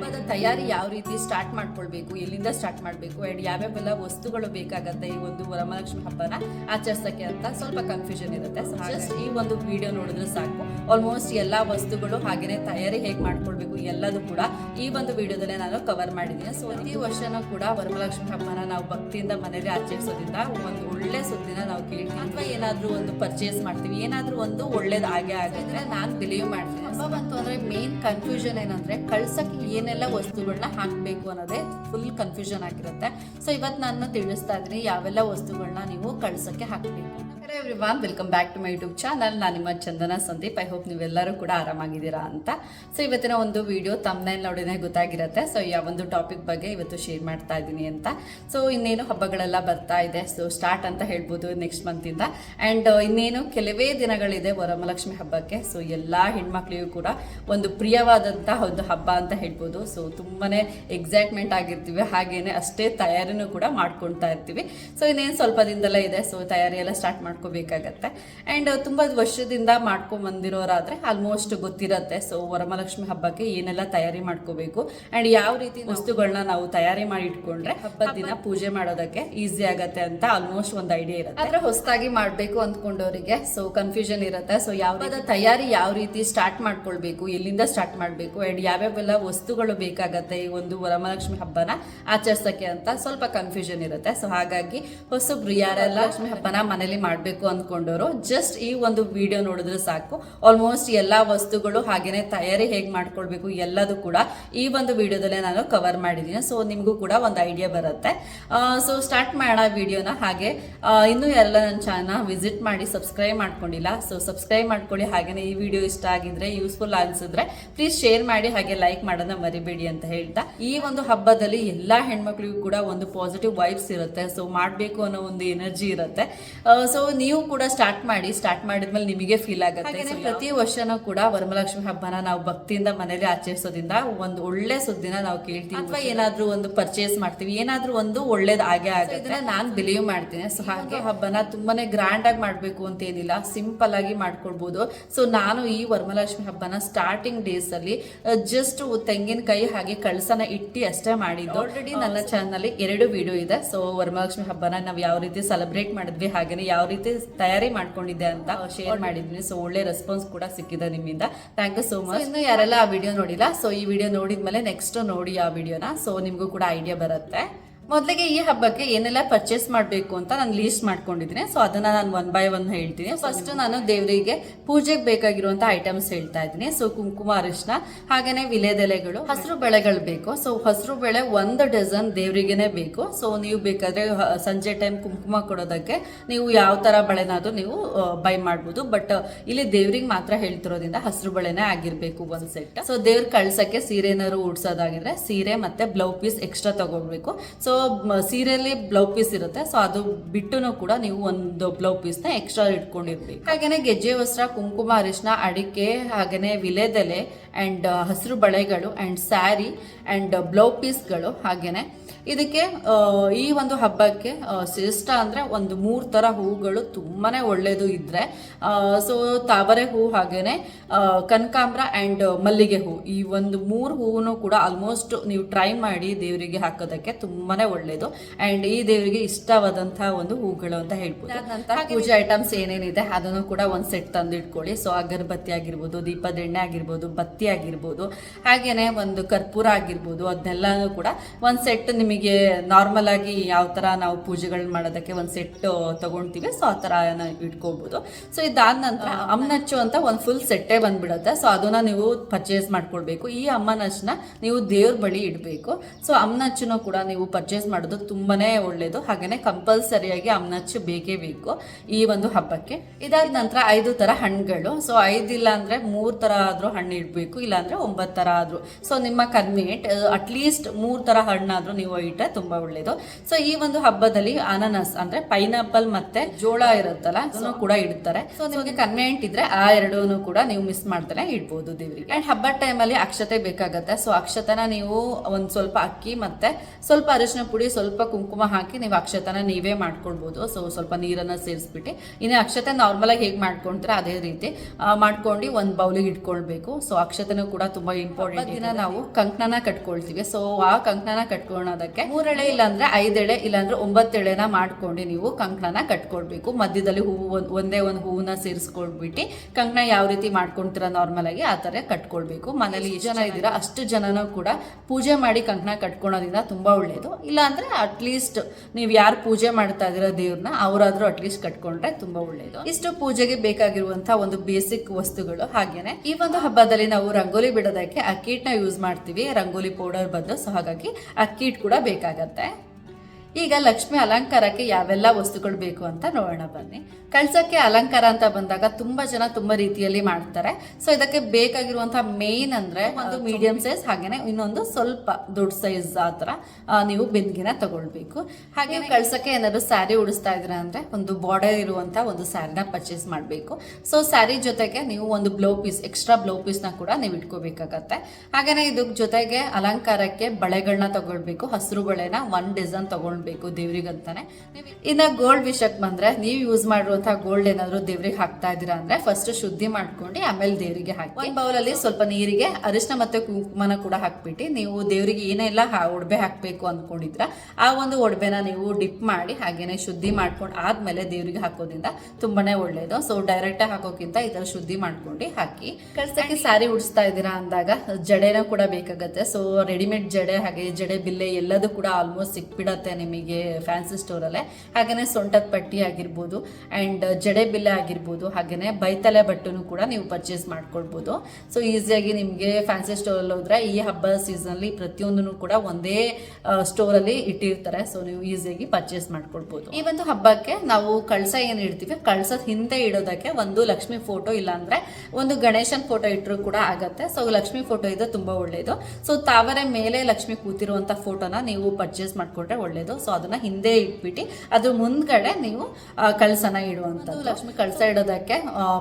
ಹಬ್ಬದ ತಯಾರಿ ಯಾವ ರೀತಿ ಸ್ಟಾರ್ಟ್ ಮಾಡ್ಕೊಳ್ಬೇಕು ಎಲ್ಲಿಂದ ಸ್ಟಾರ್ಟ್ ಮಾಡಬೇಕು ಆ್ಯಂಡ್ ಯಾವ್ಯಾವೆಲ್ಲ ವಸ್ತುಗಳು ಬೇಕಾಗತ್ತೆ ಈ ಒಂದು ವರಮಹಾಲಕ್ಷ್ಮಿ ಹಬ್ಬನ ಆಚರಿಸೋಕ್ಕೆ ಅಂತ ಸ್ವಲ್ಪ ಕನ್ಫ್ಯೂಷನ್ ಇರುತ್ತೆ. ಸೊ ಜಸ್ಟ್ ಈ ಒಂದು ವಿಡಿಯೋ ನೋಡಿದ್ರೆ ಸಾಕು. ಆಲ್ಮೋಸ್ಟ್ ಎಲ್ಲ ವಸ್ತುಗಳು ಹಾಗೇನೆ ತಯಾರಿ ಹೇಗೆ ಮಾಡ್ಕೊಳ್ಬೇಕು ಎಲ್ಲದೂ ಕೂಡ ಈ ಒಂದು ವಿಡಿಯೋದಲ್ಲೇ ನಾನು ಕವರ್ ಮಾಡಿದ್ದೀನಿ. ಸೊ ಪ್ರತಿ ವರ್ಷನೂ ಕೂಡ ವರಮಹಾಲಕ್ಷ್ಮಿ ಹಬ್ಬನ ನಾವು ಭಕ್ತಿಯಿಂದ ಮನೇಲಿ ಆಚರಿಸೋದ್ರಿಂದ ಒಂದು ಒಳ್ಳೆ ಸುದ್ದಿನ ನಾವು ಕೇಳ್ತೀವಿ. ಅಥವಾ ಏನಾದರೂ ಒಂದು ಪರ್ಚೇಸ್ ಮಾಡ್ತೀವಿ. ಏನಾದ್ರೂ ಒಂದು ಒಳ್ಳೇದು ಆಗೇ ಆಗಿದ್ರೆ ನಾನು ಬಿಲೀವ್ ಮಾಡ್ತೀನಿ. ಹಬ್ಬ ಬಂತು ಅಂದರೆ ಮೇನ್ ಕನ್ಫ್ಯೂಷನ್ ಏನಂದ್ರೆ ಕಳ್ಸಕ್ಕೆ ಏನೆಲ್ಲ ವಸ್ತುಗಳನ್ನ ಹಾಕಬೇಕು ಅನ್ನೋದೇ ಫುಲ್ ಕನ್ಫ್ಯೂಷನ್ ಆಗಿರುತ್ತೆ. ಸೊ ಇವತ್ತು ನಾನು ತಿಳಿಸ್ತಾ ಇದ್ದೀನಿ ಯಾವೆಲ್ಲ ವಸ್ತುಗಳನ್ನ ನೀವು ಕಳ್ಸಕ್ಕೆ ಹಾಕಬೇಕು. Everyone welcome back to my YouTube channel ನಾನು ನಿಮ್ಮ ಚಂದನ ಸಂದೀಪ್. ಐ ಹೋಪ್ ನೀವೆಲ್ಲರೂ ಕೂಡ ಆರಾಮಾಗಿದ್ದೀರಾ ಅಂತ. ಸೊ ಇವತ್ತಿನ ಒಂದು ವಿಡಿಯೋ ತಮ್ಮನೇಲಿ ನೋಡಿನೇ ಗೊತ್ತಾಗಿರುತ್ತೆ. ಸೊ ಯಾವ ಒಂದು ಟಾಪಿಕ್ ಬಗ್ಗೆ ಇವತ್ತು ಶೇರ್ ಮಾಡ್ತಾ ಇದ್ದೀನಿ ಅಂತ. ಸೊ ಇನ್ನೇನು ಹಬ್ಬಗಳೆಲ್ಲ ಬರ್ತಾ ಇದೆ. ಸೊ ಸ್ಟಾರ್ಟ್ ಅಂತ ಹೇಳ್ಬೋದು ನೆಕ್ಸ್ಟ್ ಮಂತಿಂದ ಆ್ಯಂಡ್ ಇನ್ನೇನು ಕೆಲವೇ ದಿನಗಳಿದೆ ವರಮಹಾಲಕ್ಷ್ಮಿ ಹಬ್ಬಕ್ಕೆ. ಸೊ ಎಲ್ಲ ಹೆಣ್ಮಕ್ಳಿಗೂ ಕೂಡ ಒಂದು ಪ್ರಿಯವಾದಂತಹ ಒಂದು ಹಬ್ಬ ಅಂತ ಹೇಳ್ಬೋದು. ಸೊ ತುಂಬಾನೇ ಎಕ್ಸೈಟ್ಮೆಂಟ್ ಆಗಿರ್ತೀವಿ. ಹಾಗೇನೆ ಅಷ್ಟೇ ತಯಾರಿನೂ ಕೂಡ ಮಾಡ್ಕೊಳ್ತಾ ಇರ್ತೀವಿ. ಸೊ ಇನ್ನೇನು ಸ್ವಲ್ಪ ದಿನದಲ್ಲೇ ಇದೆ. ಸೊ ತಯಾರಿ ಎಲ್ಲ ಸ್ಟಾರ್ಟ್ ಮಾಡ್ಕೋಬೇಕಾಗತ್ತೆ. ಆ್ಯಂಡ್ ತುಂಬ ವರ್ಷದಿಂದ ಮಾಡ್ಕೊಂಬಂದಿರೋರಾದರೆ ಆಲ್ಮೋಸ್ಟ್ ಗೊತ್ತಿರತ್ತೆ. ಸೊ ವರಮಹಾಲಕ್ಷ್ಮಿ ಹಬ್ಬಕ್ಕೆ ಏನೆಲ್ಲ ತಯಾರಿ ಮಾಡ್ಕೋಬೇಕು. ಆ್ಯಂಡ್ ಯಾವ ರೀತಿ ವಸ್ತುಗಳನ್ನ ನಾವು ತಯಾರಿ ಮಾಡಿ ಇಟ್ಕೊಂಡ್ರೆ ಹಬ್ಬದ ದಿನ ಪೂಜೆ ಮಾಡೋದಕ್ಕೆ ಈಸಿ ಆಗತ್ತೆ ಅಂತ ಆಲ್ಮೋಸ್ಟ್ ಒಂದು ಐಡಿಯಾ ಇರುತ್ತೆ. ಆದ್ರೆ ಹೊಸದಾಗಿ ಮಾಡಬೇಕು ಅಂದ್ಕೊಂಡವರಿಗೆ ಸೊ ಕನ್ಫ್ಯೂಷನ್ ಇರುತ್ತೆ. ಸೊ ಯಾವ್ದಾದ ತಯಾರಿ ಯಾವ ರೀತಿ ಸ್ಟಾರ್ಟ್ ಮಾಡ್ಕೊಳ್ಬೇಕು ಎಲ್ಲಿಂದ ಸ್ಟಾರ್ಟ್ ಮಾಡಬೇಕು ಆ್ಯಂಡ್ ಯಾವ್ಯಾವೆಲ್ಲ ವಸ್ತುಗಳು ಬೇಕಾಗತ್ತೆ ಈ ಒಂದು ವರಮಹಾಲಕ್ಷ್ಮಿ ಹಬ್ಬನ ಆಚರಿಸೋಕ್ಕೆ ಅಂತ ಸ್ವಲ್ಪ ಕನ್ಫ್ಯೂಷನ್ ಇರುತ್ತೆ. ಸೊ ಹಾಗಾಗಿ ಹೊಸಬ್ರು ಯಾರೆಲ್ಲ ಲಕ್ಷ್ಮಿ ಹಬ್ಬನ ಮನೇಲಿ ಮಾಡಬೇಕು ಅಂದ್ಕೊಂಡವರು ಜಸ್ಟ್ ಈ ಒಂದು ವಿಡಿಯೋ ನೋಡಿದ್ರೆ ಸಾಕು. ಆಲ್ಮೋಸ್ಟ್ ಎಲ್ಲ ವಸ್ತುಗಳು ಹಾಗೇನೆ ತಯಾರಿ ಹೇಗೆ ಮಾಡ್ಕೊಳ್ಬೇಕು ಎಲ್ಲದೂ ಕೂಡ ಈ ಒಂದು ವಿಡಿಯೋದಲ್ಲೇ ನಾನು ಕವರ್ ಮಾಡಿದ್ದೀನಿ. ಸೊ ನಿಮಗೂ ಕೂಡ ಒಂದು ಐಡಿಯಾ ಬರುತ್ತೆ. ಸೊ ಸ್ಟಾರ್ಟ್ ಮಾಡೋಣ ವಿಡಿಯೋನ ಹಾಗೆ ಇನ್ನೂ ಎಲ್ಲ ನನ್ನ ಚಾನಲ್ ವಿಸಿಟ್ ಮಾಡಿ ಸಬ್ಸ್ಕ್ರೈಬ್ ಮಾಡ್ಕೊಂಡಿಲ್ಲ. ಸೊ ಸಬ್ಸ್ಕ್ರೈಬ್ ಮಾಡ್ಕೊಳ್ಳಿ. ಹಾಗೇನೆ ಈ ವಿಡಿಯೋ ಇಷ್ಟ ಆಗಿದ್ರೆ ಯೂಸ್ಫುಲ್ ಅನ್ಸಿದ್ರೆ ಪ್ಲೀಸ್ ಶೇರ್ ಮಾಡಿ, ಹಾಗೆ ಲೈಕ್ ಮಾಡೋದನ್ನ ಮರಿಬೇಡಿ ಅಂತ ಹೇಳ್ತಾ. ಈ ಒಂದು ಹಬ್ಬದಲ್ಲಿ ಎಲ್ಲ ಹೆಣ್ಮಕ್ಳಿಗೂ ಕೂಡ ಒಂದು ಪಾಸಿಟಿವ್ ವೈಬ್ಸ್ ಇರುತ್ತೆ. ಸೊ ಮಾಡಬೇಕು ಅನ್ನೋ ಒಂದು ಎನರ್ಜಿ ಇರುತ್ತೆ. ಸೊ ನೀವು ಕೂಡ ಸ್ಟಾರ್ಟ್ ಮಾಡಿ ಸ್ಟಾರ್ಟ್ ಮಾಡಿದ್ಮೇಲೆ ನಿಮಗೆ ಫೀಲ್ ಆಗುತ್ತೆ. ಪ್ರತಿ ವರ್ಷನೂ ಕೂಡ ವರಮಹಾಲಕ್ಷ್ಮಿ ಹಬ್ಬನ ನಾವು ಭಕ್ತಿಯಿಂದ ಮನೇಲಿ ಆಚರಿಸೋದ್ರಿಂದ ಒಂದು ಒಳ್ಳೆ ಸುದ್ದಿನ ನಾವು ಕೇಳ್ತೀವಿ ಅಥವಾ ಏನಾದ್ರೂ ಒಂದು ಪರ್ಚೇಸ್ ಮಾಡ್ತೀವಿ ಏನಾದ್ರೂ ಒಂದು ಒಳ್ಳೇದ್ ಆಗೇ ಆಗುತ್ತೆ. ನಾನು ಬಿಲೀವ್ ಮಾಡ್ತೀನಿ. ಸೊ ಹಾಗೆ ಹಬ್ಬನ ತುಂಬಾನೇ ಗ್ರ್ಯಾಂಡ್ ಆಗಿ ಮಾಡಬೇಕು ಅಂತ ಏನಿಲ್ಲ ಸಿಂಪಲ್ ಆಗಿ ಮಾಡ್ಕೊಳ್ಬಹುದು ಸೊ ನಾನು ಈ ವರಮಹಾಲಕ್ಷ್ಮಿ ಹಬ್ಬನ ಸ್ಟಾರ್ಟಿಂಗ್ ಡೇಸ್ ಅಲ್ಲಿ ಜಸ್ಟ್ ತೆಂಗಿನಕಾಯಿ ಹಾಗೆ ಕಳಸನ ಇಟ್ಟಿ ಅಷ್ಟೇ ಮಾಡಿದ್ದು. ಆಲ್ರೆಡಿ ನನ್ನ ಚಾನಲ್ ಅಲ್ಲಿ ಎರಡು ವಿಡಿಯೋ ಇದೆ. ಸೊ ವರಮಹಾಲಕ್ಷ್ಮಿ ಹಬ್ಬನ ನಾವು ಯಾವ ರೀತಿ ಸೆಲೆಬ್ರೇಟ್ ಮಾಡಿದ್ವಿ ಹಾಗೆ ಯಾವ ರೀತಿ ತಯಾರಿ ಮಾಡ್ಕೊಂಡಿದ್ದೆ ಅಂತ ಶೇರ್ ಮಾಡಿದ್ವಿ. ಸೊ ಒಳ್ಳೆ ರೆಸ್ಪಾನ್ಸ್ ಕೂಡ ಸಿಕ್ಕಿದೆ ನಿಮ್ಮಿಂದ. ಥ್ಯಾಂಕ್ ಯು ಸೋ ಮಚ್ ಇನ್ನು ಯಾರೆಲ್ಲ ಆ ವಿಡಿಯೋ ನೋಡಿಲ್ಲ ಸೊ ಈ ವಿಡಿಯೋ ನೋಡಿದ್ಮೇಲೆ ನೆಕ್ಸ್ಟ್ ನೋಡಿ ಆ ವಿಡಿಯೋನ ಸೊ ನಿಮಗೂ ಕೂಡ ಐಡಿಯಾ ಬರುತ್ತೆ. ಮೊದಲಿಗೆ ಈ ಹಬ್ಬಕ್ಕೆ ಏನೆಲ್ಲ ಪರ್ಚೇಸ್ ಮಾಡಬೇಕು ಅಂತ ನಾನು ಲೀಸ್ಟ್ ಮಾಡ್ಕೊಂಡಿದ್ದೀನಿ. ಸೊ ಅದನ್ನು ನಾನು ಒನ್ ಬೈ ಒನ್ ಹೇಳ್ತೀನಿ. ಫಸ್ಟ್ ನಾನು ದೇವರಿಗೆ ಪೂಜೆಗೆ ಬೇಕಾಗಿರುವಂಥ ಐಟಮ್ಸ್ ಹೇಳ್ತಾ ಇದ್ದೀನಿ. ಸೊ ಕುಂಕುಮ, ಅರಿಶಿನ, ಹಾಗೇನೆ ವಿಲೇದೆಲೆಗಳು, ಹಸಿರು ಬೆಳೆಗಳು ಬೇಕು. ಸೊ ಹಸಿರು ಬೆಳೆ ಒಂದು ಡಜನ್ ದೇವರಿಗೆನೆ ಬೇಕು. ಸೊ ನೀವು ಬೇಕಾದ್ರೆ ಸಂಜೆ ಟೈಮ್ ಕುಂಕುಮ ಕೊಡೋದಕ್ಕೆ ನೀವು ಯಾವ ಥರ ಬಳೆನಾದರೂ ನೀವು ಬೈ ಮಾಡ್ಬೋದು. ಬಟ್ ಇಲ್ಲಿ ದೇವ್ರಿಗೆ ಮಾತ್ರ ಹೇಳ್ತಿರೋದ್ರಿಂದ ಹಸಿರು ಬೆಳೆನೇ ಆಗಿರಬೇಕು ಒಂದು ಸೆಟ್ ಸೊ ದೇವ್ರ ಕಳ್ಸೋಕ್ಕೆ ಸೀರೆ ಏನಾದ್ರು ಉಡ್ಸೋದಾಗಿದ್ರೆ ಸೀರೆ ಮತ್ತೆ ಬ್ಲೌ ಪೀಸ್ ಎಕ್ಸ್ಟ್ರಾ ತಗೊಳ್ಬೇಕು. ಸೊ ಸೀರೆಯಲ್ಲಿ ಬ್ಲೌ ಪೀಸ್ ಇರುತ್ತೆ. ಸೊ ಅದು ಬಿಟ್ಟು ಕೂಡ ನೀವು ಒಂದು ಬ್ಲೌ ಪೀಸ್ನ ಎಕ್ಸ್ಟ್ರಾ ಇಟ್ಕೊಂಡಿರ್ತೀವಿ ಹಾಗೇನೆ ಗೆಜ್ಜೆ, ವಸ್ತ್ರ, ಕುಂಕುಮ, ಅರಿಶಿನ, ಅಡಿಕೆ, ಹಾಗೇನೆ ವಿಲೇದೆಲೆ ಅಂಡ್ ಹಸಿರು ಬಳೆಗಳು ಅಂಡ್ ಸ್ಯಾರಿ ಅಂಡ್ ಬ್ಲೌ ಪೀಸ್ಗಳು ಹಾಗೇನೆ. ಇದಕ್ಕೆ ಈ ಒಂದು ಹಬ್ಬಕ್ಕೆ ಶ್ರೇಷ್ಠ ಅಂದ್ರೆ ಒಂದು ಮೂರ್ ಥರ ಹೂಗಳು ತುಂಬಾನೇ ಒಳ್ಳೇದು ಇದ್ರೆ ಸೊ ತಾವರೆ ಹೂ ಹಾಗೇನೆ ಆ, ಕನಕಾಂಬ್ರ ಅಂಡ್ ಮಲ್ಲಿಗೆ ಹೂ. ಈ ಒಂದು ಮೂರು ಹೂವು ಕೂಡ ಆಲ್ಮೋಸ್ಟ್ ನೀವು ಟ್ರೈ ಮಾಡಿ ದೇವರಿಗೆ ಹಾಕೋದಕ್ಕೆ ತುಂಬಾನೇ ಒಳ್ಳೇದು. ಅಂಡ್ ಈ ದೇವರಿಗೆ ಇಷ್ಟವಾದಂತಹ ಒಂದು ಹೂಗಳು ಅಂತ ಹೇಳ್ಬೋದು. ಪೂಜೆ ಐಟಮ್ಸ್ ಏನೇನಿದೆ ಅದನ್ನು ಕೂಡ ಒಂದ್ ಸೆಟ್ ತಂದು ಇಟ್ಕೊಳ್ಳಿ ಸೊ ಅಗರ್ಬತ್ತಿ ಆಗಿರ್ಬೋದು ದೀಪದ ಎಣ್ಣೆ ಆಗಿರ್ಬೋದು ಬತ್ತಿ ಆಗಿರ್ಬೋದು ಹಾಗೇನೆ ಒಂದು ಕರ್ಪೂರ ಆಗಿರ್ಬೋದು ಅದನ್ನೆಲ್ಲನೂ ಕೂಡ ಒಂದ್ ಸೆಟ್ ನಿಮಗೆ ನಾರ್ಮಲ್ ಆಗಿ ಯಾವ ತರ ನಾವು ಪೂಜೆಗಳನ್ನ ಮಾಡೋದಕ್ಕೆ ಒಂದು ಸೆಟ್ ತಗೊಳ್ತೀವಿ ಸೊ ಆ ತರ ಇಟ್ಕೋಬಹುದು ಸೊ ಇದಾದ ನಂತರ ಅಮ್ಮನಚ್ಚು ಅಂತ ಒಂದು ಫುಲ್ ಸೆಟ್ಟೇ ಬಂದ್ಬಿಡುತ್ತೆ. ಸೊ ಅದನ್ನ ನೀವು ಪರ್ಚೇಸ್ ಮಾಡ್ಕೊಳ್ಬೇಕು ಈ ಅಮ್ಮನಚ್ಚನ ನೀವು ದೇವ್ರ ಬಳಿ ಇಡಬೇಕು. ಸೊ ಅಮ್ಮನಚ್ಚನ್ನು ಕೂಡ ನೀವು ಪರ್ಚೇಸ್ ಮಾಡೋದು ತುಂಬಾನೇ ಒಳ್ಳೇದು. ಹಾಗೇನೆ ಕಂಪಲ್ಸರಿಯಾಗಿ ಅಮ್ಮನಚ್ಚು ಬೇಕೇ ಬೇಕು ಈ ಒಂದು ಹಬ್ಬಕ್ಕೆ. ಇದಾದ ನಂತರ ಐದು ತರ ಹಣ್ಣುಗಳು. ಸೊ ಐದಿಲ್ಲ ಅಂದ್ರೆ ಮೂರು ತರ ಆದ್ರೂ ಹಣ್ಣು ಇಡಬೇಕು. ಇಲ್ಲಾಂದ್ರೆ ಒಂಬತ್ತು ಥರ ಆದ್ರೂ. ಸೊ ನಿಮ್ಮ ಕನ್ವೀನಿಯಂಟ್ ಅಟ್ಲೀಸ್ಟ್ ಮೂರು ತರ ಹಣ್ಣಾದ್ರೂ ನೀವು ಇಟ್ಟರೆ ತುಂಬಾ ಒಳ್ಳೇದು. ಸೊ ಈ ಒಂದು ಹಬ್ಬದಲ್ಲಿ ಅನಾನಸ್ ಅಂದ್ರೆ ಪೈನಾಪಲ್ ಮತ್ತೆ ಜೋಳ ಇರುತ್ತಲ್ಲ ಅದನ್ನು ಕೂಡ ಇಡ್ತಾರೆ. ಸೊ ನಿಮಗೆ ಕನ್ವೆಂಟ್ ಇದ್ರೆ ಆ ಎರಡೂ ಕೂಡ ನೀವು ಮಿಸ್ ಮಾಡ್ತಾನೆ ಇಡ್ಬೋದು ದೇವರಿಗೆ. ಅಂಡ್ ಹಬ್ಬದ ಟೈಮಲ್ಲಿ ಅಕ್ಷತೆ ಬೇಕಾಗತ್ತೆ. ಸೊ ಅಕ್ಷತನ ನೀವು ಒಂದ್ ಸ್ವಲ್ಪ ಅಕ್ಕಿ ಮತ್ತೆ ಸ್ವಲ್ಪ ಅರಿಶಿನ ಪುಡಿ ಸ್ವಲ್ಪ ಕುಂಕುಮ ಹಾಕಿ ನೀವು ಅಕ್ಷತನ ನೀವೇ ಮಾಡ್ಕೊಳ್ಬಹುದು ಸೊ ಸ್ವಲ್ಪ ನೀರನ್ನ ಸೇರಿಸ್ಬಿಟ್ಟು. ಇನ್ನು ಅಕ್ಷತೆ ನಾರ್ಮಲ್ ಆಗಿ ಹೇಗೆ ಮಾಡ್ಕೊಂತಾರೆ ಅದೇ ರೀತಿ ಮಾಡ್ಕೊಂಡು ಒಂದು ಬೌಲಿಗೆ ಇಟ್ಕೊಳ್ಬೇಕು. ಸೊ ಅಕ್ಷತನೂ ಕೂಡ ತುಂಬಾ ಇಂಪಾರ್ಟೆಂಟ್ ದಿನ ನಾವು ಕಂಕಣನ ಕಟ್ಕೊಳ್ತೀವಿ. ಸೊ ಆ ಕಂಕಣನ ಕಟ್ಕೊಳ್ಳೋದಕ್ಕೆ? ಮೂರೆಳೆ ಇಲ್ಲಾಂದ್ರೆ ಐದೆಳೆ ಇಲ್ಲಾಂದ್ರೆ ಒಂಬತ್ತೆಳೆನ ಮಾಡ್ಕೊಂಡು ನೀವು ಕಂಕಣನ ಕಟ್ಕೊಳ್ಬೇಕು. ಮಧ್ಯದಲ್ಲಿ ಹೂವು ಒಂದ್- ಒಂದೇ ಹೂವನ್ನ ಸೇರಿಸ್ಕೊಳ್ಬಿಟ್ಟು ಕಂಕಣ ಯಾವ ರೀತಿ ಮಾಡ್ಕೊಂತೀರ ನಾರ್ಮಲ್ ಆಗಿ ಆ ತರ ಕಟ್ಕೊಳ್ಬೇಕು. ಮನೇಲಿ ಎಷ್ಟು ಜನ ಇದ್ದೀರಾ ಅಷ್ಟು ಜನನೂ ಕೂಡ ಪೂಜೆ ಮಾಡಿ ಕಂಕಣ ಕಟ್ಕೊಳೋದ್ರಿಂದ ತುಂಬಾ ಒಳ್ಳೇದು. ಇಲ್ಲಾಂದ್ರೆ ಅಟ್ಲೀಸ್ಟ್ ನೀವು ಯಾರು ಪೂಜೆ ಮಾಡ್ತಾ ಇದೀರ ದೇವ್ರನ್ನ ಅವರಾದ್ರೂ ಅಟ್ಲೀಸ್ಟ್ ಕಟ್ಕೊಂಡ್ರೆ ತುಂಬಾ ಒಳ್ಳೇದು. ಇಷ್ಟು ಪೂಜೆಗೆ ಬೇಕಾಗಿರುವಂತಹ ಒಂದು ಬೇಸಿಕ್ ವಸ್ತುಗಳು ಹಾಗೇನೆ. ಈ ಒಂದು ಹಬ್ಬದಲ್ಲಿ ನಾವು ರಂಗೋಲಿ ಬಿಡೋದಕ್ಕೆ ಅಕ್ಕಿಟ್ನ ಯೂಸ್ ಮಾಡ್ತೀವಿ. ರಂಗೋಲಿ ಪೌಡರ್ ಬಂದು ಸೊ ಹಾಗಾಗಿ ಹಿಟ್ಟು ಕೂಡ ಬೇಕಾಗತ್ತೆ. ಈಗ ಲಕ್ಷ್ಮಿ ಅಲಂಕಾರಕ್ಕೆ ಯಾವೆಲ್ಲ ವಸ್ತುಗಳು ಬೇಕು ಅಂತ ನೋಡೋಣ ಬನ್ನಿ. ಕಳ್ಸಕ್ಕೆ ಅಲಂಕಾರ ಅಂತ ಬಂದಾಗ ತುಂಬಾ ಜನ ತುಂಬಾ ರೀತಿಯಲ್ಲಿ ಮಾಡ್ತಾರೆ. ಸೊ ಇದಕ್ಕೆ ಬೇಕಾಗಿರುವಂತಹ ಮೇನ್ ಅಂದ್ರೆ ಒಂದು ಮೀಡಿಯಂ ಸೈಜ್ ಹಾಗೇನೆ ಇನ್ನೊಂದು ಸ್ವಲ್ಪ ದೊಡ್ಡ ಸೈಜ್ ಆ ತರ ನೀವು ಬೆನ್ಗಿನ ತಗೊಳ್ಬೇಕು. ಹಾಗೆ ಕಳ್ಸಕ್ಕೆ ಏನಾದ್ರು ಸ್ಯಾರಿ ಉಡಿಸ್ತಾ ಇದ್ರ ಅಂದ್ರೆ ಒಂದು ಬಾರ್ಡರ್ ಇರುವಂತಹ ಒಂದು ಸ್ಯಾರಿನ ಪರ್ಚೇಸ್ ಮಾಡಬೇಕು. ಸೊ ಸ್ಯಾರಿ ಜೊತೆಗೆ ನೀವು ಒಂದು ಬ್ಲೌ ಪೀಸ್ ಎಕ್ಸ್ಟ್ರಾ ಬ್ಲೌ ಪೀಸ್ನ ಕೂಡ ನೀವು ಇಟ್ಕೋಬೇಕಾಗತ್ತೆ. ಹಾಗೇನೆ ಇದ್ರ ಜೊತೆಗೆ ಅಲಂಕಾರಕ್ಕೆ ಬಳೆಗಳನ್ನ ತಗೊಳ್ಬೇಕು ಹಸಿರು ಬಳೆನ ಒನ್ ಡಿಸೈನ್ ತಗೊಳ್ಬೇಕು ದೇವ್ರಿಗಂತಾನೆ. ಇನ್ನ ಗೋಲ್ಡ್ ವಿಷಯಕ್ಕೆ ಬಂದ್ರೆ ನೀವು ಯೂಸ್ ಮಾಡಿರುವಂತಹ ಗೋಲ್ಡ್ ಏನಾದ್ರು ದೇವ್ರಿಗೆ ಹಾಕ್ತಾ ಇದೀರಾ ಅಂದ್ರೆ ಫಸ್ಟ್ ಶುದ್ಧಿ ಮಾಡ್ಕೊಂಡು ಆಮೇಲೆ ದೇವರಿಗೆ ಹಾಕಿ ಒಂದು ಅಲ್ಲಿ ಸ್ವಲ್ಪ ನೀರಿಗೆ ಅರಿಶಿನ ಮತ್ತೆ ಕುಂಕುಮನ ಕೂಡ ಹಾಕ್ಬಿಟ್ಟು ನೀವು ದೇವರಿಗೆ ಏನೆಲ್ಲ ಒಡವೆ ಹಾಕ್ಬೇಕು ಅಂದ್ಕೊಂಡಿದ್ರ ಆ ಒಂದು ಒಡವೆನ ನೀವು ಡಿಪ್ ಮಾಡಿ ಹಾಗೇನೆ ಶುದ್ಧಿ ಮಾಡ್ಕೊಂಡು ಆದ್ಮೇಲೆ ದೇವರಿಗೆ ಹಾಕೋದ್ರಿಂದ ತುಂಬಾನೇ ಒಳ್ಳೇದು. ಸೊ ಡೈರೆಕ್ಟ್ ಹಾಕೋಕ್ಕಿಂತ ಈ ತರ ಶುದ್ಧಿ ಮಾಡ್ಕೊಂಡು ಹಾಕಿ. ಕಳ್ಸಕ್ಕೆ ಸಾರಿ ಉಡಿಸ್ತಾ ಇದ್ದೀರಾ ಅಂದಾಗ ಜಡೆನ ಕೂಡ ಬೇಕಾಗತ್ತೆ. ಸೊ ರೆಡಿಮೇಡ್ ಜಡೆ ಹಾಗೆ ಜಡೆ ಬಿಲ್ಲೆ ಎಲ್ಲದೂ ಕೂಡ ಆಲ್ಮೋಸ್ಟ್ ಸಿಕ್ಬಿಡತ್ತೆ ನಿಮಗೆ ಫ್ಯಾನ್ಸಿ ಸ್ಟೋರಲ್ಲೇ ಹಾಗೇನೆ ಸೊಂಟದ ಪಟ್ಟಿ ಆಗಿರ್ಬೋದು. ಆ್ಯಂಡ್ ಜಡೆ ಬಿಲ್ಲೆ ಆಗಿರ್ಬೋದು, ಹಾಗೇನೆ ಬೈತಲೆ ಬಟ್ಟೆನೂ ಕೂಡ ನೀವು ಪರ್ಚೇಸ್ ಮಾಡ್ಕೊಳ್ಬೋದು. ಸೊ ಈಸಿಯಾಗಿ ನಿಮಗೆ ಫ್ಯಾನ್ಸಿ ಸ್ಟೋರಲ್ಲಿ ಹೋದ್ರೆ ಈ ಹಬ್ಬ ಸೀಸನಲ್ಲಿ ಪ್ರತಿಯೊಂದನ್ನು ಕೂಡ ಒಂದೇ ಸ್ಟೋರಲ್ಲಿ ಇಟ್ಟಿರ್ತಾರೆ. ಸೊ ನೀವು ಈಸಿಯಾಗಿ ಪರ್ಚೇಸ್ ಮಾಡ್ಕೊಳ್ಬೋದು. ಈ ಒಂದು ಹಬ್ಬಕ್ಕೆ ನಾವು ಕಳಸ ಏನು ಇಡ್ತೀವಿ? ಕಳಸದ ಹಿಂದೆ ಇಡೋದಕ್ಕೆ ಒಂದು ಲಕ್ಷ್ಮಿ ಫೋಟೋ ಇಲ್ಲಾಂದ್ರೆ ಒಂದು ಗಣೇಶನ್ ಫೋಟೋ ಇಟ್ಟರು ಕೂಡ ಆಗತ್ತೆ. ಸೊ ಲಕ್ಷ್ಮಿ ಫೋಟೋ ಇದು ತುಂಬಾ ಒಳ್ಳೇದು. ಸೊ ತಾವರೆ ಮೇಲೆ ಲಕ್ಷ್ಮಿ ಕೂತಿರುವಂತ ಫೋಟೋನ ನೀವು ಪರ್ಚೇಸ್ ಮಾಡ್ಕೊಂಡ್ರೆ ಒಳ್ಳೇದು. ಸೊ ಅದನ್ನ ಹಿಂದೆ ಇಟ್ಬಿಟ್ಟು, ಅದ್ರ ಮುಂದ್ಗಡೆ ನೀವು ಕಳ್ಸನ ಕಳಸನ ಇಡುವಂಥದ್ದು ಲಕ್ಷ್ಮಿ ಕಳಸ ಇಡೋದಕ್ಕೆ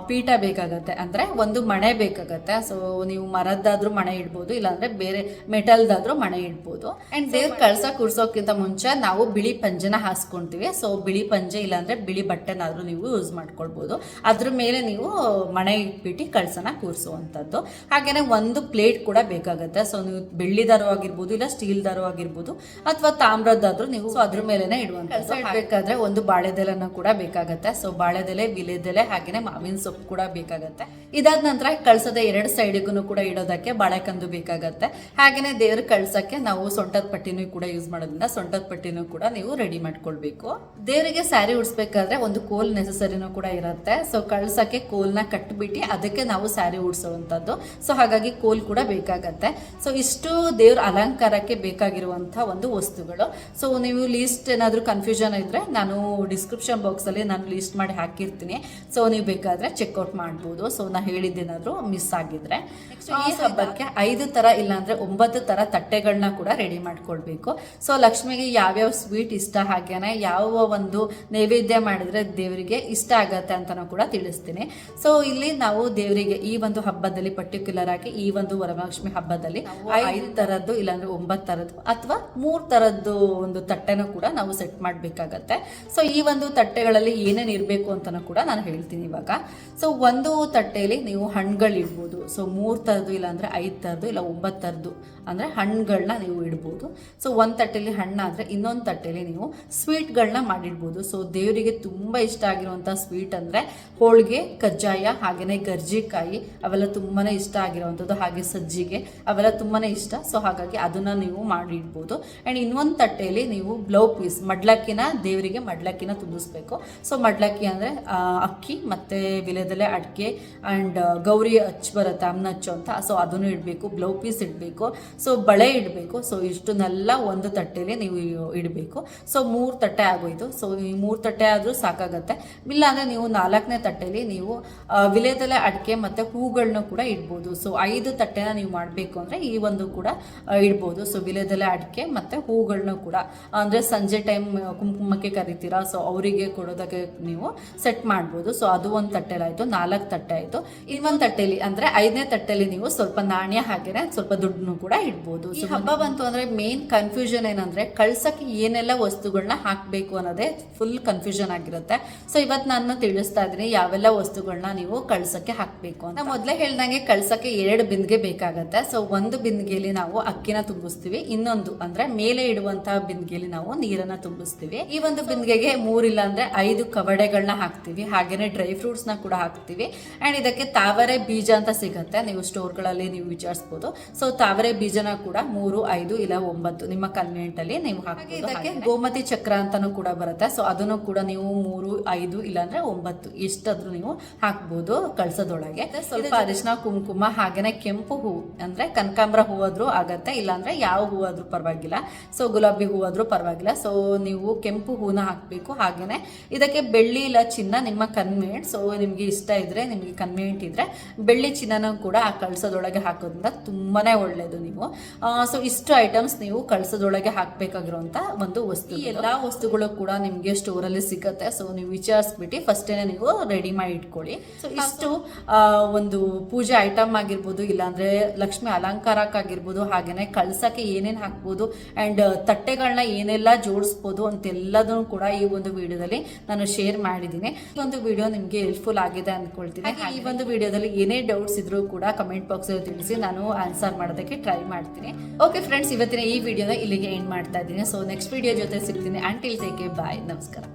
ಪೀಠ ಬೇಕಾಗತ್ತೆ. ಅಂದ್ರೆ ಒಂದು ಮಣೆ ಬೇಕಾಗತ್ತೆ. ಸೊ ನೀವು ಮರದ್ದಾದ್ರೂ ಮಣೆ ಇಡ್ಬೋದು ಇಲ್ಲಾಂದ್ರೆ ಬೇರೆ ಮೆಟಲ್ದಾದ್ರೂ ಮಣೆ ಇಡ್ಬೋದು. ಅಂಡ್ ದೇವ್ರ ಕಳಸ ಕೂರ್ಸೋಕ್ಕಿಂತ ಮುಂಚೆ ನಾವು ಬಿಳಿ ಪಂಜೆನ ಹಾಸ್ಕೊಂತೀವಿ. ಸೊ ಬಿಳಿ ಪಂಜೆ ಇಲ್ಲಾಂದ್ರೆ ಬಿಳಿ ಬಟ್ಟೆನಾದ್ರೂ ನೀವು ಯೂಸ್ ಮಾಡ್ಕೊಳ್ಬೋದು. ಅದ್ರ ಮೇಲೆ ನೀವು ಮಣೆ ಇಟ್ಬಿಟ್ಟು ಕಳಸನ ಕೂರಿಸುವಂಥದ್ದು ಹಾಗೇನೆ ಒಂದು ಪ್ಲೇಟ್ ಕೂಡ ಬೇಕಾಗುತ್ತೆ. ಸೊ ನೀವು ಬೆಳ್ಳಿ ದಾರು ಆಗಿರ್ಬೋದು ಇಲ್ಲ ಸ್ಟೀಲ್ ದಾರು ಆಗಿರ್ಬೋದು ಅಥವಾ ತಾಮ್ರದ್ದಾದ್ರೂ ನೀವು ಸೊ ಅದ್ರ ಮೇಲೆನೆ ಇಡುವಂತ ಇಡಬೇಕಾದ್ರೆ ಒಂದು ಬಾಳೆದೆಲೆನ ಕೂಡ ಬೇಕಾಗತ್ತೆ. ಸೊ ಬಾಳೆದೆಲೆ ವಿಲೆದೆಲೆ ಹಾಗೇನೆ ಮಾವಿನ ಸೊಪ್ಪು ಕೂಡ ಬೇಕಾಗತ್ತೆ. ಇದಾದ ನಂತರ ಕಳಸದ ಎರಡು ಸೈಡಿಗೂ ಕೂಡ ಇಡೋದಕ್ಕೆ ಬಾಳೆಕಂದು ಬೇಕಾಗತ್ತೆ. ಹಾಗೇನೆ ದೇವ್ರ ಕಳ್ಸಕ್ಕೆ ನಾವು ಸೊಂಟದ ಪಟ್ಟಿನೂ ಕೂಡ ಯೂಸ್ ಮಾಡೋದ್ರಿಂದ ಸೊಂಟದ ಪಟ್ಟಿನೂ ಕೂಡ ನೀವು ರೆಡಿ ಮಾಡ್ಕೊಳ್ಬೇಕು. ದೇವರಿಗೆ ಸ್ಯಾರಿ ಉಡ್ಸ್ಬೇಕಾದ್ರೆ ಒಂದು ಕೋಲ್ ನೆಸೆಸರಿನೂ ಕೂಡ ಇರುತ್ತೆ. ಸೊ ಕಳ್ಸಕ್ಕೆ ಕೋಲ್ನ ಕಟ್ಬಿಟ್ಟು ಅದಕ್ಕೆ ನಾವು ಸ್ಯಾರಿ ಉಡ್ಸೋವಂಥದ್ದು. ಸೊ ಹಾಗಾಗಿ ಕೋಲ್ ಕೂಡ ಬೇಕಾಗತ್ತೆ. ಸೊ ಇಷ್ಟು ದೇವ್ರ ಅಲಂಕಾರಕ್ಕೆ ಬೇಕಾಗಿರುವಂತಹ ಒಂದು ವಸ್ತುಗಳು. ಸೊ ನೀವು ಲೀಸ್ಟ್ ಏನಾದರೂ ಕನ್ಫ್ಯೂಷನ್ ಇದ್ರೆ ನಾನು ಡಿಸ್ಕ್ರಿಪ್ಷನ್ ಬಾಕ್ಸಲ್ಲಿ ನಾನು ಲೀಸ್ಟ್ ಮಾಡಿ ಹಾಕಿರ್ತೀನಿ. ಸೊ ನೀವು ಬೇಕಾದ್ರೆ ಚೆಕ್ಔಟ್ ಮಾಡ್ಬೋದು. ಸೊ ನಾ ಹೇಳಿದ್ದೇನಾದರೂ ಮಿಸ್ ಆಗಿದ್ರೆ. ಈ ಹಬ್ಬಕ್ಕೆ ಐದು ತರ ಇಲ್ಲಾಂದ್ರೆ ಒಂಬತ್ತು ತರ ತಟ್ಟೆಗಳನ್ನ ಕೂಡ ರೆಡಿ ಮಾಡ್ಕೊಳ್ಬೇಕು. ಸೊ ಲಕ್ಷ್ಮಿಗೆ ಯಾವ್ಯಾವ ಸ್ವೀಟ್ ಇಷ್ಟ ಹಾಗೇನೆ ಯಾವ ಒಂದು ನೈವೇದ್ಯ ಮಾಡಿದ್ರೆ ದೇವರಿಗೆ ಇಷ್ಟ ಆಗತ್ತೆ ಅಂತಾನು ಕೂಡ ತಿಳಿಸ್ತೀನಿ. ಸೊ ಇಲ್ಲಿ ನಾವು ದೇವರಿಗೆ ಈ ಒಂದು ಹಬ್ಬದಲ್ಲಿ ಪರ್ಟಿಕ್ಯುಲರ್ ಆಗಿ ಈ ಒಂದು ವರಮಹಾಲಕ್ಷ್ಮಿ ಹಬ್ಬದಲ್ಲಿ ಐದು ತರದ್ದು ಇಲ್ಲಾಂದ್ರೆ ಒಂಬತ್ತು ತರದ್ದು ಅಥವಾ ಮೂರ್ ತರದ್ದು ಒಂದು ತಟ್ಟೆನೂ ಕೂಡ ನಾವು ಸೆಟ್ ಮಾಡ್ಬೇಕಾಗತ್ತೆ. ಸೊ ಈ ಒಂದು ತಟ್ಟೆಗಳಲ್ಲಿ ಏನೇನು ಇರಬೇಕು ಅಂತಾನು ಕೂಡ ನಾನು ಹೇಳ್ತೀನಿ ಇವಾಗ. ಸೊ ಒಂದು ತಟ್ಟೆಯಲ್ಲಿ ನೀವು ಹಣ್ಣುಗಳು ಇಡ್ಬೋದು ಸೊ ಮೂರು ಥರದ್ದು ಇಲ್ಲಾಂದರೆ ಐದು ಥರದ್ದು ಇಲ್ಲ ಒಂಬತ್ತು ಥರದ್ದು ಅಂದರೆ ಹಣ್ಣುಗಳನ್ನ ನೀವು ಇಡ್ಬೋದು. ಸೊ ಒಂದು ತಟ್ಟೆಯಲ್ಲಿ ಹಣ್ಣಾದರೆ ಇನ್ನೊಂದು ತಟ್ಟೆಯಲ್ಲಿ ನೀವು ಸ್ವೀಟ್ಗಳನ್ನ ಮಾಡಿಡ್ಬೋದು. ಸೊ ದೇವರಿಗೆ ತುಂಬ ಇಷ್ಟ ಆಗಿರುವಂಥ ಸ್ವೀಟ್ ಅಂದರೆ ಹೋಳಿಗೆ, ಕಜ್ಜಾಯ ಹಾಗೆಯೇ ಗರ್ಜಿಕಾಯಿ, ಅವೆಲ್ಲ ತುಂಬಾ ಇಷ್ಟ ಆಗಿರುವಂಥದ್ದು. ಹಾಗೆ ಸಜ್ಜಿಗೆ ಅವೆಲ್ಲ ತುಂಬಾ ಇಷ್ಟ. ಸೊ ಹಾಗಾಗಿ ಅದನ್ನು ನೀವು ಮಾಡಿಡ್ಬೋದು. ಆ್ಯಂಡ್ ಇನ್ನೊಂದು ತಟ್ಟೆಯಲ್ಲಿ ನೀವು ಬ್ಲೌ ಪೀಸ್ ಮಡ್ಲಕ್ಕಿನ, ದೇವರಿಗೆ ಮಡ್ಲಕ್ಕಿನ ತುಂಬಿಸ್ಬೇಕು. ಸೊ ಮಡ್ಲಕ್ಕಿ ಅಂದರೆ ಅಕ್ಕಿ ಮತ್ತು ವಿಲೆದಲೆ ಅಡಿಕೆ ಆ್ಯಂಡ್ ಗೌರಿ ಹಚ್ಚು ಬರುತ್ತೆ ಅಮ್ನ ಹಚ್ಚು ಅಂತ. ಸೊ ಅದನ್ನು ಇಡಬೇಕು ಬ್ಲೌ ಪೀಸ್ ಇಡಬೇಕು. ಸೊ ಬಳೆ ಇಡಬೇಕು. ಸೊ ಇಷ್ಟನ್ನೆಲ್ಲ ಒಂದು ತಟ್ಟೆಲಿ ನೀವು ಇಡಬೇಕು. ಸೊ ಮೂರು ತಟ್ಟೆ ಆಗೋಯ್ತು. ಸೊ ಈ ಮೂರು ತಟ್ಟೆ ಆದರೂ ಸಾಕಾಗತ್ತೆ. ಇಲ್ಲಾಂದರೆ ನೀವು ನಾಲ್ಕನೇ ತಟ್ಟೆಯಲ್ಲಿ ನೀವು ವಿಲೇದಲೆ ಅಡಿಕೆ ಮತ್ತು ಹೂಗಳನ್ನ ಕೂಡ ಇಡ್ಬೋದು. ಸೊ ಐದು ತಟ್ಟೆನ ನೀವು ಮಾಡಬೇಕು ಅಂದರೆ ಈ ಒಂದು ಕೂಡ ಇಡ್ಬೋದು. ಸೊ ವಿಲೇದಲೆ ಅಡಿಕೆ ಮತ್ತು ಹೂಗಳನ್ನ ಕೂಡ. ಅಂದರೆ ಸಂಜೆ ಟೈಮ್ ಕುಂಕುಮಕ್ಕೆ ಕರಿತೀರಾ? ಸೊ ಅವರಿಗೆ ಕೊಡೋದಕ್ಕೆ ನೀವು ಸೆಟ್ ಮಾಡ್ಬೋದು. ಸೊ ಅದು ಒಂದು ತಟ್ಟೆಲಾಯಿತು ನಾಲ್ಕು ತಟ್ಟೆ ಆಯಿತು. ಇನ್ನೊಂದು ತಟ್ಟೆಲಿ ಅಂದರೆ ಐದನೇ ತಟ್ಟೆಲಿ ನೀವು ಸ್ವಲ್ಪ ನಾಣ್ಯ ಹಾಕಿದರೆ ಸ್ವಲ್ಪ ದುಡ್ಡನ್ನು ಕೂಡ ಇಡ್ಬೋದು ಈ ಹಬ್ಬ ಬಂತು ಅಂದ್ರೆ ಮೇನ್ ಕನ್ಫ್ಯೂಷನ್ ಏನಂದ್ರೆ ಕಳ್ಸಕ್ಕೆ ಏನೆಲ್ಲ ವಸ್ತುಗಳನ್ನ ಹಾಕ್ಬೇಕು ಅನ್ನೋದೇ ಫುಲ್ ಕನ್ಫ್ಯೂಷನ್ ಆಗಿರುತ್ತೆ. ಸೊ ಇವತ್ತು ನಾನು ತಿಳಿಸ್ತಾ ಇದ್ದೀನಿ ಯಾವೆಲ್ಲ ವಸ್ತುಗಳನ್ನ ನೀವು ಕಳ್ಸಕ್ಕೆ ಹಾಕ್ಬೇಕು ಅಂತ. ಮೊದಲೇ ಹೇಳ್ದಂಗೆ ಕಳ್ಸಕ್ಕೆ ಎರಡು ಬಿಂದಿಗೆ ಬೇಕಾಗತ್ತೆ. ಸೊ ಒಂದು ಬಿಂದಿಗೆಯಲ್ಲಿ ನಾವು ಅಕ್ಕಿನ ತುಂಬಿಸ್ತೀವಿ. ಇನ್ನೊಂದು ಅಂದ್ರೆ ಮೇಲೆ ಇಡುವಂತಹ ಬಿಂದಿಗೆಯಲ್ಲಿ ನಾವು ನೀರನ್ನ ತುಂಬಿಸ್ತೀವಿ. ಈ ಒಂದು ಬಿಂದಿಗೆಗೆ ಮೂರಿಲ್ಲ ಅಂದ್ರೆ ಐದು ಕವಡೆಗಳನ್ನ ಹಾಕ್ತೀವಿ. ಹಾಗೇನೆ ಡ್ರೈ ಫ್ರೂಟ್ಸ್ನ ಕೂಡ ಹಾಕ್ತೀವಿ. ಅಂಡ್ ಇದಕ್ಕೆ ತಾವರೆ ಬೀಜ ಅಂತ ಸಿಗತ್ತೆ. ನೀವು ಸ್ಟೋರ್ಗಳಲ್ಲಿ ನೀವು ವಿಚಾರಿಸ್ಬೋದು. ಸೊ ತಾವರೆ ಬೀಜನ ಕೂಡ ಮೂರು ಐದು ಇಲ್ಲ ಒಂಬತ್ತು ನಿಮ್ಮ ಕನ್ವೀನಿಯಂಟ್ ಅಲ್ಲಿ ನೀವು ಹಾಕಿ ಇದಕ್ಕೆ ಗೋಮತಿ ಚಕ್ರ ಅಂತಾನು ಕೂಡ ಬರುತ್ತೆ. ಸೊ ಅದನ್ನು ಕೂಡ ನೀವು ಮೂರು ಐದು ಇಲ್ಲಾಂದ್ರೆ ಒಂಬತ್ತು ಇಷ್ಟಾದ್ರೂ ನೀವು ಹಾಕ್ಬೋದು ಕಳ್ಸೋದೊಳಗೆ ಸ್ವಲ್ಪ ಅರಿಶಿನ ಕುಂಕುಮ ಹಾಗೇನೆ ಕೆಂಪು ಹೂ ಅಂದ್ರೆ ಕನಕಾಂಬರ ಹೂವಾದ್ರೂ ಆಗತ್ತೆ ಇಲ್ಲಾಂದ್ರೆ ಯಾವ ಹೂ ಆದ್ರೂ ಪರವಾಗಿಲ್ಲ. ಸೊ ಗುಲಾಬಿ ಹೂವಾದ್ರೂ ಪರವಾಗಿಲ್ಲ. ಸೊ ನೀವು ಕೆಂಪು ಹೂನ ಹಾಕಬೇಕು. ಹಾಗೇನೆ ಇದಕ್ಕೆ ಬೆಳ್ಳಿ ಇಲ್ಲ ಚಿನ್ನ ನಿಮ್ಮ ಕನ್ವೀನಿಯಂಟ್ ಸೊ ನಿಮ್ಗೆ ಇಷ್ಟ ಇದ್ರೆ ನಿಮ್ಗೆ ಕನ್ವೀನಿಯಂಟ್ ಇದ್ರೆ ಬೆಳ್ಳಿ ಚಿನ್ನನೂ ಕೂಡ ಕಳ್ಸೋದೊಳಗೆ ಹಾಕೋದ್ರಿಂದ ತುಂಬಾನೇ ಒಳ್ಳೇದು ನೀವು. ಸೊ ಇಷ್ಟು ಐಟಮ್ಸ್ ನೀವು ಕಳ್ಸೋದೊಳಗೆ ಹಾಕ್ಬೇಕಾಗಿರುವಂತ ಒಂದು ವಸ್ತು ಎಲ್ಲಾ ವಸ್ತುಗಳು ಕೂಡ ನಿಮ್ಗೆ ಸ್ಟೋರ್ ಅಲ್ಲಿ ಸಿಗತ್ತೆ. ಸೊ ನೀವು ವಿಚಾರಿಸ್ಬಿಟ್ಟು ಫಸ್ಟೇನೆ ನೀವು ರೆಡಿ ಮಾಡಿ ಇಟ್ಕೊಳ್ಳಿ. ಸೊ ಇಷ್ಟು ಒಂದು ಪೂಜೆ ಐಟಮ್ ಆಗಿರ್ಬೋದು ಇಲ್ಲಾಂದ್ರೆ ಲಕ್ಷ್ಮಿ ಅಲಂಕಾರಕ್ಕಾಗಿರ್ಬೋದು ಹಾಗೇನೆ ಕಳ್ಸಕ್ಕೆ ಏನೇನ್ ಹಾಕ್ಬೋದು ಅಂಡ್ ತಟ್ಟೆಗಳನ್ನ ಏನೆಲ್ಲ ಜೋಡಿಸ್ಬೋದು ಅಂತೆಲ್ಲದನ್ನು ಕೂಡ ಈ ಒಂದು ವಿಡಿಯೋದಲ್ಲಿ ನಾನು ಶೇರ್ ಮಾಡಿದ್ದೀನಿ. ಈ ಒಂದು ವಿಡಿಯೋ ನಿಮ್ಗೆ ಹೆಲ್ಪ್ಫುಲ್ ಆಗಿದೆ ಅಂದ್ಕೊಳ್ತೀನಿ. ಈ ಒಂದು ವಿಡಿಯೋದಲ್ಲಿ ಏನೇ ಡೌಟ್ಸ್ ಇದ್ರೂ ಕೂಡ ಕಮೆಂಟ್ ಬಾಕ್ಸ್ ಅಲ್ಲಿ ತಿಳಿಸಿ ನಾನು ಆನ್ಸರ್ ಮಾಡೋದಕ್ಕೆ ಟ್ರೈ ಮಾಡ್ತೀನಿ. ಓಕೆ ಫ್ರೆಂಡ್ಸ್ ಇವತ್ತಿನ ಈ ವಿಡಿಯೋನ ಇಲ್ಲಿಗೆ ಎಂಡ್ ಮಾಡ್ತಾ ಇದ್ದೀನಿ. ಸೊ ನೆಕ್ಸ್ಟ್ ವಿಡಿಯೋ ಜೊತೆ ಸಿಗ್ತೀನಿ. ಅಂಟಿಲ್ ಟೇಕ್ ಬಾಯ್ ನಮಸ್ಕಾರ.